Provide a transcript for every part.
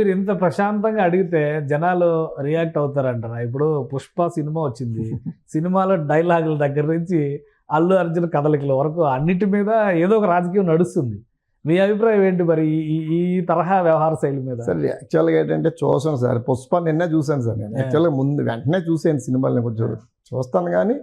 మీరు ఇంత ప్రశాంతంగా అడిగితే జనాలు రియాక్ట్ అవుతారంటారా? ఇప్పుడు పుష్ప సినిమా వచ్చింది. సినిమాలో డైలాగుల దగ్గర నుంచి అల్లు అర్జున్ కదలికల వరకు అన్నిటి మీద ఏదో ఒక రాజకీయం నడుస్తుంది. మీ అభిప్రాయం ఏంటి మరి ఈ- తరహా వ్యవహార శైలి మీద? సార్ యాక్చువల్గా ఏంటంటే చూసాను సార్. పుష్ప నిన్నే చూశాను సార్ నేను. యాక్చువల్గా ముందు వెంటనే చూసాను సినిమాలని కొంచెం చూస్తాను కానీ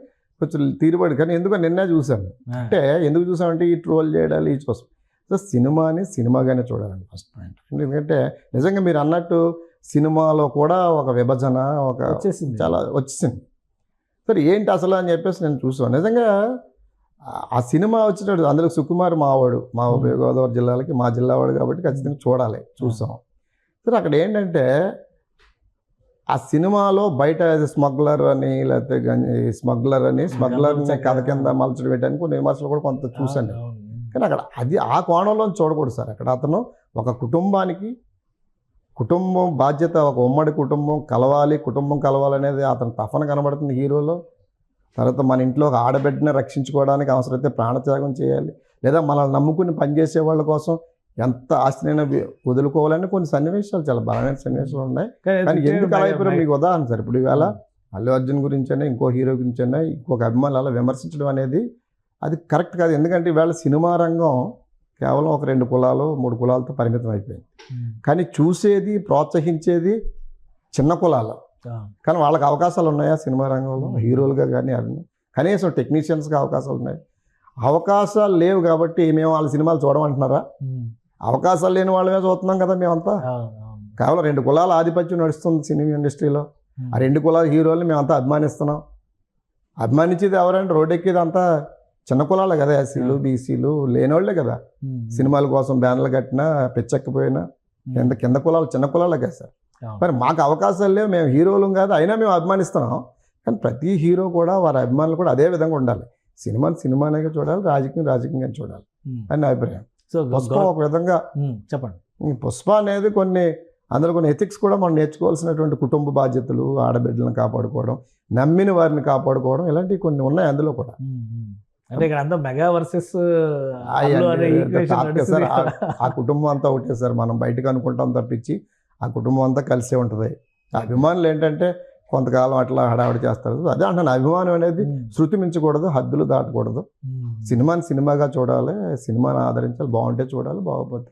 కొంచెం తీరుబడి కానీ ఎందుకో నిన్నే చూశాను. అంటే ఎందుకు చూసామంటే ఈ ట్రోల్ చేయడాలు ఈ చూస్తాం సో సినిమాని సినిమాగానే చూడాలండి ఫస్ట్ పాయింట్. ఎందుకంటే నిజంగా మీరు అన్నట్టు సినిమాలో కూడా ఒక విభజన ఒక వచ్చేసింది. చాలా వచ్చింది సరే ఏంటి అసలు అని చెప్పేసి నేను చూసాను నిజంగా ఆ- సినిమా వచ్చేటప్పుడు అందులో సుకుమార్ మావాడు మా గోదావరి జిల్లాలకి మా జిల్లా వాడు కాబట్టి ఖచ్చితంగా చూడాలి చూసాం సరే అక్కడ ఏంటంటే ఆ సినిమాలో బయట స్మగ్లర్ అని లేకపోతే స్మగ్లర్ అని స్మగ్లర్ కథ కింద మలచడం పెట్టడానికి కొన్ని విమర్శలు కూడా కొంత చూశాను. కానీ అక్కడ అది ఆ కోణంలో చూడకూడదు సార్. అక్కడ అతను ఒక కుటుంబానికి కుటుంబం బాధ్యత ఒక ఉమ్మడి కుటుంబం కలవాలి కుటుంబం కలవాలనేది అతని తపన కనబడుతుంది హీరోలో. తర్వాత మన ఇంట్లో ఒక ఆడబిడ్డని రక్షించుకోవడానికి అవసరమైతే ప్రాణత్యాగం చేయాలి. లేదా మనల్ని నమ్ముకుని పనిచేసే వాళ్ళ కోసం ఎంత ఆస్తినైనా వదులుకోవాలని కొన్ని సన్నివేశాలు చాలా బలమైన సన్నివేశాలు ఉన్నాయి. కానీ ఎందుకు అలా. మీకు ఉదాహరణ సార్. ఇప్పుడు ఇవాళ అల్లు అర్జున్ గురించైనా ఇంకో హీరో గురించైనా ఇంకొక అభిమానులు అలా విమర్శించడం అనేది అది కరెక్ట్ కాదు. ఎందుకంటే ఇవాళ సినిమా రంగం కేవలం ఒక రెండు కులాలు మూడు కులాలతో పరిమితం అయిపోయింది. కానీ చూసేది ప్రోత్సహించేది చిన్న కులాలు. కానీ వాళ్ళకి అవకాశాలు ఉన్నాయా సినిమా రంగంలో? హీరోలుగా కానీ అది కనీసం టెక్నీషియన్స్కి అవకాశాలు ఉన్నాయి. అవకాశాలు లేవు కాబట్టి మేము వాళ్ళ సినిమాలు చూడమంటున్నారా? అవకాశాలు లేని వాళ్ళమే చూస్తున్నాం కదా మేమంతా. కేవలం రెండు కులాల ఆధిపత్యం నడుస్తుంది సినిమా ఇండస్ట్రీలో. ఆ రెండు కులాల హీరోల్ని మేమంతా అభిమానిస్తున్నాం. అభిమానించేది ఎవరంటే రోడ్ ఎక్కేది అంతా చిన్న కులాలే కదా ఎస్సీలు బీసీలు లేనోళ్ళే కదా. సినిమాల కోసం బ్యానర్లు కట్టినా పిచ్చెక్కిపోయినా కింద కింద కులాలు చిన్న కులాలే కదా సార్. మరి మాకు అవకాశాలు లేవు మేము హీరోలు కాదు అయినా మేము అభిమానిస్తున్నాం. కానీ ప్రతి హీరో కూడా వారి అభిమానులు కూడా అదే విధంగా ఉండాలి. సినిమాని సినిమానే చూడాలి రాజకీయం రాజకీయంగా చూడాలి. అని నా అభిప్రాయం. సో పుష్ప ఒక విధంగా చెప్పండి. ఈ పుష్ప అనేది కొన్ని అందులో కొన్ని ఎథిక్స్ కూడా మనం నేర్చుకోవాల్సినటువంటి కుటుంబ బాధ్యతలు ఆడబిడ్డలను కాపాడుకోవడం నమ్మిన వారిని కాపాడుకోవడం ఇలాంటివి కొన్ని ఉన్నాయి అందులో కూడా. అంటే ఇక్కడ అంతా మెగా వర్సెస్ సార్, ఆ- కుటుంబం అంతా ఒకటే సార్ మనం బయటకు అనుకుంటాం తప్పించి ఆ కుటుంబం అంతా కలిసే ఉంటుంది. ఆ అభిమానులు ఏంటంటే కొంతకాలం అట్లా హడావిడి చేస్తారు. అదే అంటాను అభిమానం అనేది శృతి మించకూడదు హద్దులు దాటకూడదు. సినిమాని సినిమాగా చూడాలి సినిమాని ఆదరించాలి బాగుంటే చూడాలి బాగోపోతే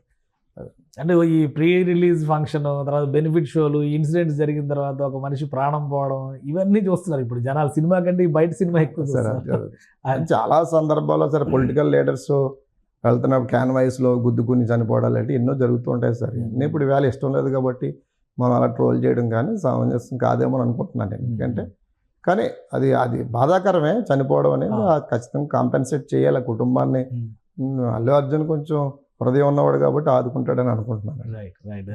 అంటే ఈ ప్రీ రిలీజ్ ఫంక్షన్ తర్వాత బెనిఫిట్ షోలు ఇన్సిడెంట్స్ జరిగిన తర్వాత ఒక మనిషి ప్రాణం పోవడం ఇవన్నీ చూస్తున్నారు ఇప్పుడు జనాలు. సినిమా కంటే బయట సినిమా ఎక్కువ చాలా సందర్భాల్లో సరే పొలిటికల్ లీడర్స్ వెళ్తున్నప్పుడు క్యాన్వాయిస్లో గుద్దుకుని చనిపోవడాలు అంటే ఎన్నో జరుగుతూ ఉంటాయి సార్. ఇవన్నీ ఇప్పుడు వేళ ఇష్టం లేదు కాబట్టి మనం అలా ట్రోల్ చేయడం కానీ సమంజసం కాదేమో అని అనుకుంటున్నాను నేను. ఎందుకంటే కానీ అది అది బాధాకరమే చనిపోవడం అనేది ఖచ్చితంగా కాంపెన్సేట్ చేయాలి కుటుంబాన్ని. అల్లు అర్జున్ కొంచెం హృదయం ఉన్నవాడు కాబట్టి ఆదుకుంటాడని అనుకుంటున్నాను రైట్ రైట్